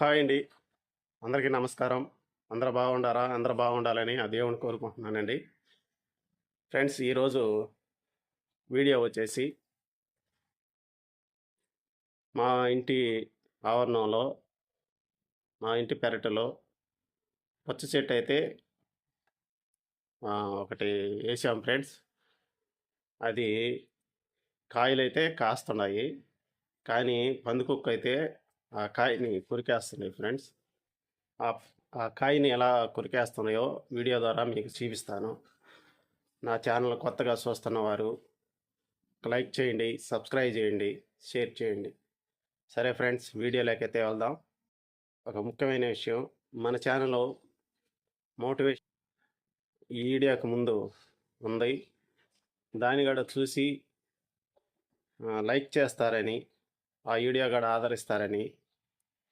Hi అండి. అందరికీ నమస్కారం. అందరు బాగుండారా? అందరు బాగుండాలని ఆ దేవుని కోరుకుంటున్నానండి. ఫ్రెండ్స్ ఈరోజు వీడియో వచ్చేసి మా ఇంటి ఆవరణంలో మా ఇంటి పెరటిలో పచ్చ చెట్టు అయితే ఒకటి వేసాం ఫ్రెండ్స్. అది కాయలు అయితే కాస్తున్నాయి. కానీ పందుకుక్క అయితే ఆ కాయని కొరికేస్తున్నాయి ఫ్రెండ్స్. ఆ ఆ కాయని ఎలా కొరికేస్తున్నాయో వీడియో ద్వారా మీకు చూపిస్తాను. నా ఛానల్ కొత్తగా చూస్తున్న వారు లైక్ చేయండి సబ్స్క్రైబ్ చేయండి షేర్ చేయండి. సరే ఫ్రెండ్స్ వీడియోలోకైతే వెళ్దాం. ఒక ముఖ్యమైన విషయం మన ఛానల్లో మోటివేషన్ ఈ వీడియోకి ముందు ఉంది. దాని కూడా చూసి లైక్ చేస్తారని ఆ వీడియో కూడా ఆదరిస్తారని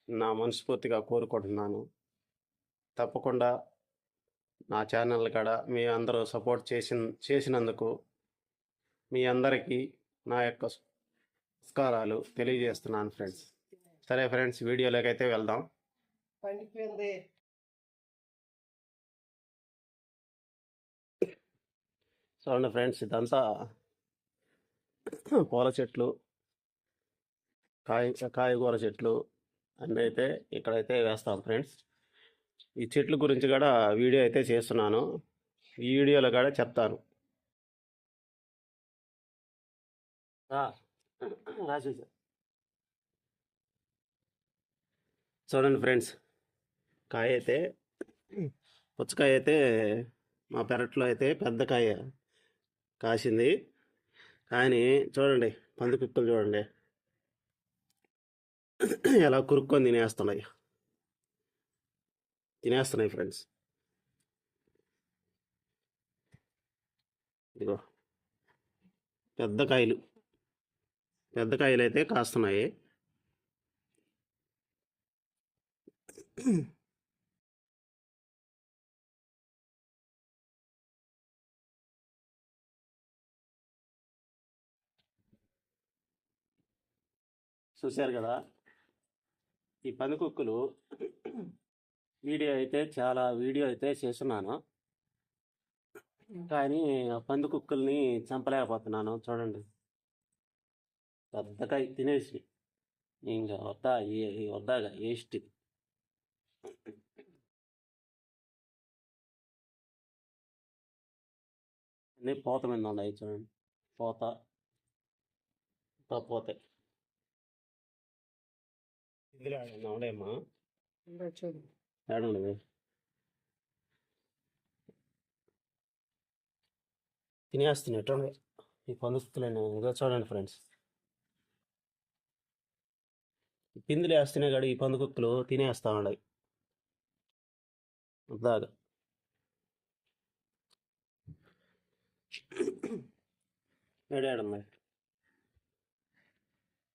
నా మనస్ఫూర్తిగా కోరుకుంటున్నాను. తప్పకుండా నా ఛానల్ కూడా మీ అందరూ సపోర్ట్ చేసిన చేసినందుకు మీ అందరికీ నా యొక్క నమస్కారాలు తెలియజేస్తున్నాను ఫ్రెండ్స్. సరే ఫ్రెండ్స్ వీడియోలోకి అయితే వెళ్దాం. పండిపోయింది. చూడండి ఫ్రెండ్స్ ఇదంతా పూల చెట్లు. కాయ కాయగూర చెట్లు అన్నీ అయితే ఇక్కడైతే వేస్తాం ఫ్రెండ్స్. ఈ చెట్ల గురించి కూడా వీడియో అయితే చేస్తున్నాను. ఈ వీడియోలో కూడా చెప్తాను. రాసేసా. చూడండి ఫ్రెండ్స్ కాయ అయితే పుచ్చకాయ అయితే మా పెరట్లో అయితే పెద్ద కాయ కాసింది. కానీ చూడండి పంది కుక్కలు చూడండి. ఎలా కురుక్కొని తినేస్తున్నాయి. తినేస్తున్నాయి ఫ్రెండ్స్. ఇదిగో. పెద్ద కాయలు. పెద్ద కాయలు అయితే కాస్తున్నాయి. చూశారు కదా? ఈ పందికొక్కులు వీడియో అయితే చాలా వీడియో అయితే చేస్తున్నాను. కానీ ఆ పందికొక్కుల్ని చంపలేకపోతున్నాను. చూడండి. పెద్దగా తినేసి ఇంకా వద్దా ఏ- వద్దాగా వేస్ట్. అన్నీ పోత మీద ఉన్నాయి చూడండి. పోత పోతే. ఇందులో ఉన్నాడేమ్మా చూడు. ఏడుండదు తినేస్తున్నాయి ఎట్లా ఈ పందుస్తులేను ఇదో చూడండి ఫ్రెండ్స్. పిందులు వేస్తేనే కాదు ఈ పందుకుక్కలు తినేస్తా ఉన్నాయి దాగా ఏడాడున్నాయి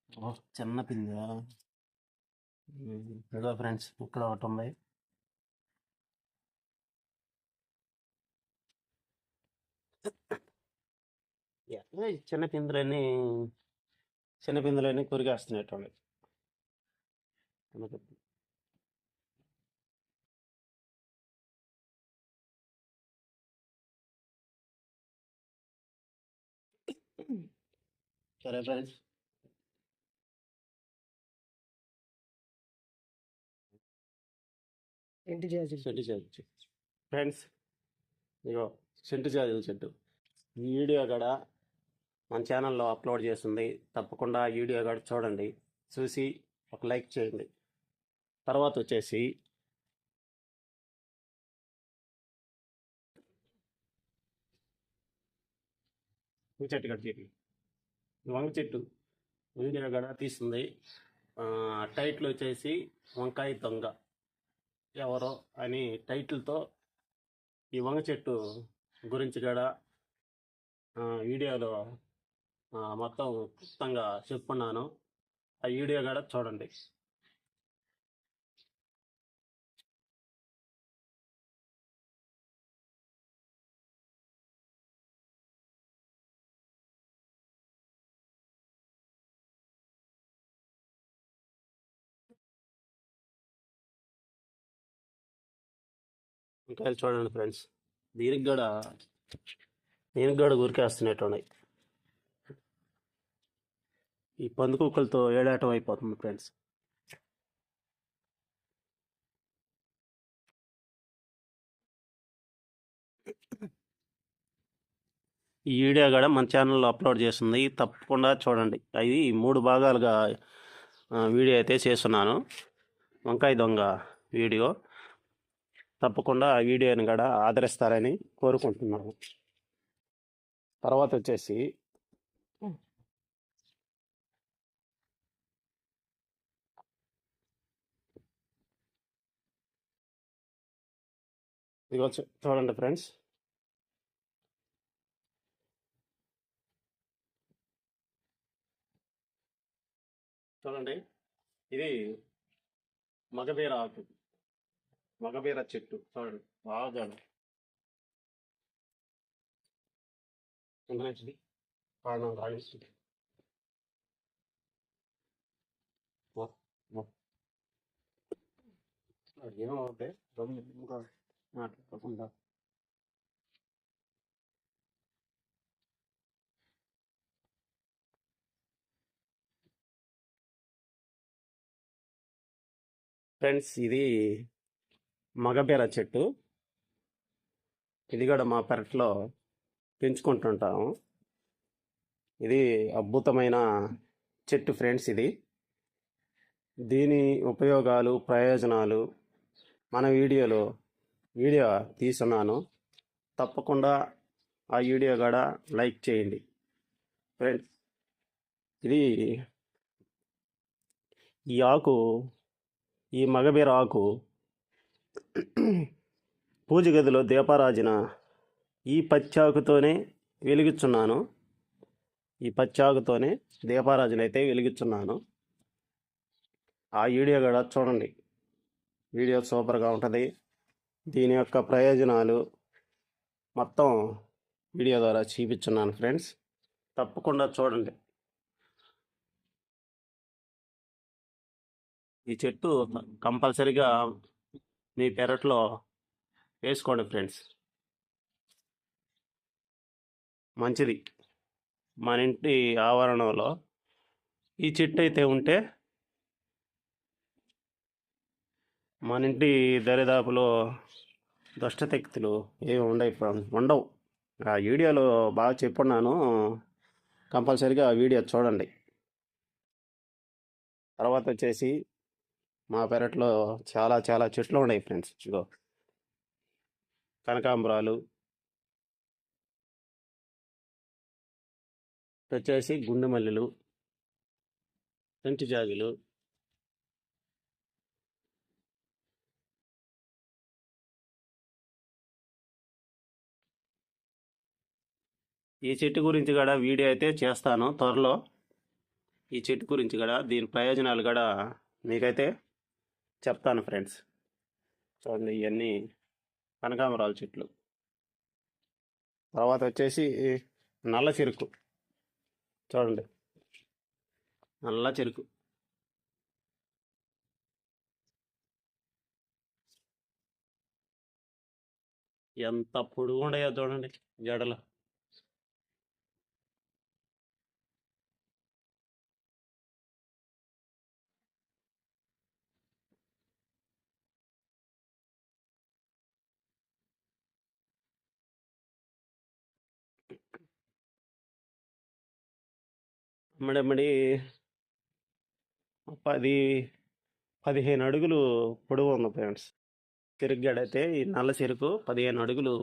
ఓ చిన్న పిందా? ఇదిగో ఫ్రెండ్స్ ఇక్కడ ఒకటి ఉంది. ఎట్లా చిన్న పిందులన్నీ చిన్న పిందులన్నీ కొరిగేస్తున్నట్టు సరే ఫ్రెండ్స్. ఇంటి చేసి సెంటు చెట్టు. ఫ్రెండ్స్ ఇగో సెంటు జాజుల చెట్టు. ఈ వీడియో కూడా మన ఛానల్లో అప్లోడ్ చేస్తుంది. తప్పకుండా వీడియో కూడా చూడండి. చూసి ఒక లైక్ చేయండి. తర్వాత వచ్చేసి ఈ చెట్టు కట్ చెట్టు వంగ చెట్టు వీడియో కూడా తీస్తుంది. టైట్లు వచ్చేసి వంకాయ దొంగ. ఎవరో అని టైటిల్తో ఈ వంగ చెట్టు గురించి కూడా వీడియోలో మొత్తం క్లుప్తంగా చెప్పుకున్నాను ఆ వీడియో కూడా చూడండి. వంకాయలు చూడండి ఫ్రెండ్స్. దీనికి కూడా దీనికి కూడా ఉరికేస్తున్నట్టు ఉన్నాయి ఈ పందుకుక్కలతో ఏడాటం అయిపోతుంది ఫ్రెండ్స్. ఈ వీడియో కూడా మన ఛానల్లో అప్లోడ్ చేస్తుంది తప్పకుండా చూడండి. అది మూడు భాగాలుగా వీడియో అయితే చేస్తున్నాను. వంకాయ దొంగ వీడియో. తప్పకుండా ఆ వీడియోని కూడా ఆదరిస్తారని కోరుకుంటున్నాను. తర్వాత వచ్చేసి ఇదిగో చూడండి ఫ్రెండ్స్. చూడండి. ఇది మగబీర ఆకు. మగబీర చెట్టు. చూడండి బాగా మంచిది కారణం రాణిస్తుంది ఇంకా మాట్లాడకుండా ఫ్రెండ్స్ ఇది మగబీర చెట్టు. ఇది కూడా మా పెరట్లో పెంచుకుంటుంటాము. ఇది అద్భుతమైన చెట్టు ఫ్రెండ్స్ ఇది. దీని ఉపయోగాలు ప్రయోజనాలు మన వీడియోలో వీడియో తీసున్నాను తప్పకుండా ఆ వీడియో కూడా లైక్ చేయండి. ఫ్రెండ్స్ ఇది ఈ ఆకు ఈ మగబీర ఆకు పూజ గదిలో దీపారాజన ఈ పచ్చాకుతోనే వెలిగిస్తున్నాను ఈ పచ్చాకుతోనే దీపారాజన అయితే వెలిగిస్తున్నాను ఆ వీడియో కూడా చూడండి. వీడియో సూపర్గా ఉంటుంది. దీని యొక్క ప్రయోజనాలు మొత్తం వీడియో ద్వారా చూపించున్నాను ఫ్రెండ్స్. తప్పకుండా చూడండి. ఈ చెట్టు కంపల్సరిగా మీ పెరట్లో వేసుకోండి ఫ్రెండ్స్. మంచిది. మన ఇంటి ఆవరణంలో ఈ చెట్టు అయితే ఉంటే మన ఇంటి దరిదాపులో దుష్టశక్తులు ఏమి ఉండవు ఉండవు. ఆ వీడియోలో బాగా చెప్పున్నాను. కంపల్సరిగా ఆ వీడియో చూడండి. తర్వాత వచ్చేసి మా పెరట్లో చాలా చాలా చెట్లు ఉన్నాయి ఫ్రెండ్స్. ఇదిగో కనకాంబరాలు. వచ్చేసి గుండె మల్లెలు సెంటి జాజులు ఈ చెట్టు గురించి కూడా వీడియో అయితే చేస్తాను త్వరలో. ఈ చెట్టు గురించి కూడా దీని ప్రయోజనాలు కూడా మీకైతే చెప్తాను ఫ్రెండ్స్. చూడండి ఇవన్నీ కనకాంబరాల చెట్లు. తర్వాత వచ్చేసి నల్ల చెరుకు. చూడండి. నల్ల చెరుకు. ఎంత పొడుగు ఉండయో చూడండి జడలు అమ్మడమ్మడి పది పదిహేను అడుగులు పొడవు ఉంది ఫ్రెండ్స్. చెరుకు ఈ నల్ల చెరుకు పదిహేను అడుగులు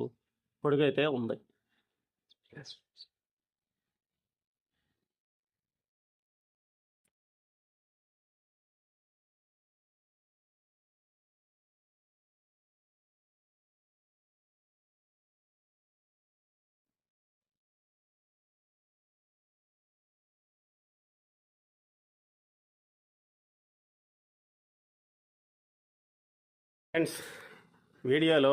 పొడుగు అయితే ఉంది. ఫ్రెండ్స్ వీడియోలో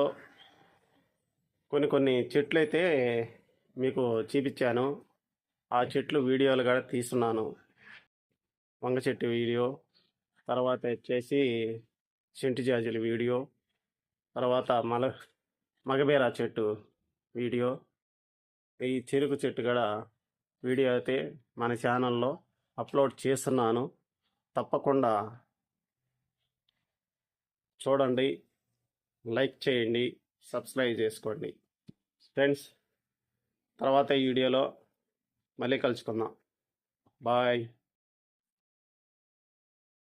కొన్ని కొన్ని చెట్లు అయితే మీకు చూపించాను. ఆ చెట్లు వీడియోలు కూడా తీస్తున్నాను. వంగ చెట్టు వీడియో తర్వాత వచ్చేసి సెంటి జాజుల వీడియో తర్వాత మల మగబేరా చెట్టు వీడియో. ఈ చెరుకు చెట్టు కూడా వీడియో అయితే మన ఛానల్లో అప్లోడ్ చేస్తున్నాను. తప్పకుండా చూడండి లైక్ చేయండి సబ్స్క్రైబ్ చేసుకోండి. ఫ్రెండ్స్ తర్వాత ఈ వీడియోలో మళ్ళీ కలుసుకుందాం. బాయ్.